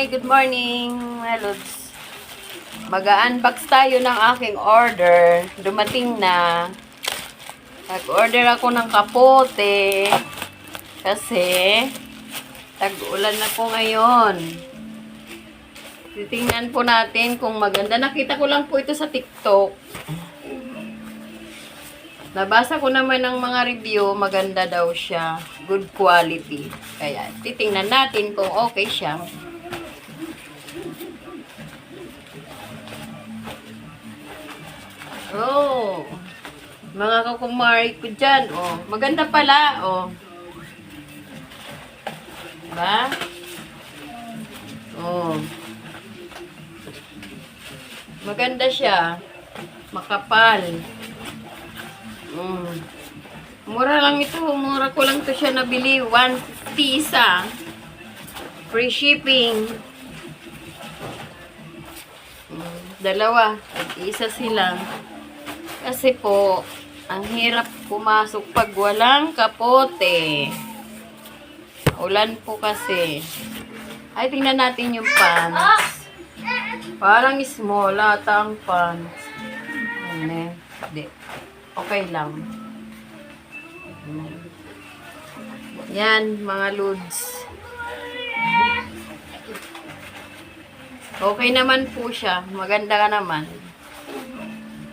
Hi, good morning, mga lods. Mag-unbox tayo ng aking order. Dumating na. Nag-order ako ng kapote. Kasi, tag-ulan na po ngayon. Titingnan po natin kung maganda. Nakita ko lang po ito sa TikTok. Nabasa ko naman ng mga review, maganda daw siya. Good quality. Kaya, titingnan natin kung okay siya. Oh, mga kakumari ko dyan, oh. Maganda pala, oh. Diba? Oh. Maganda siya. Makapal. Mm. Mura lang ito. Mura ko lang to siya nabili. 150 isa. Free shipping. Mm, Dalawa. Isa sila. Kasi po, ang hirap pumasok pag walang kapote. Ulan po kasi. Ay, tingnan natin yung pants. Parang small ata ang pants. Ano eh? Okay lang. Yan, mga lods. Okay naman po siya. Maganda ka naman.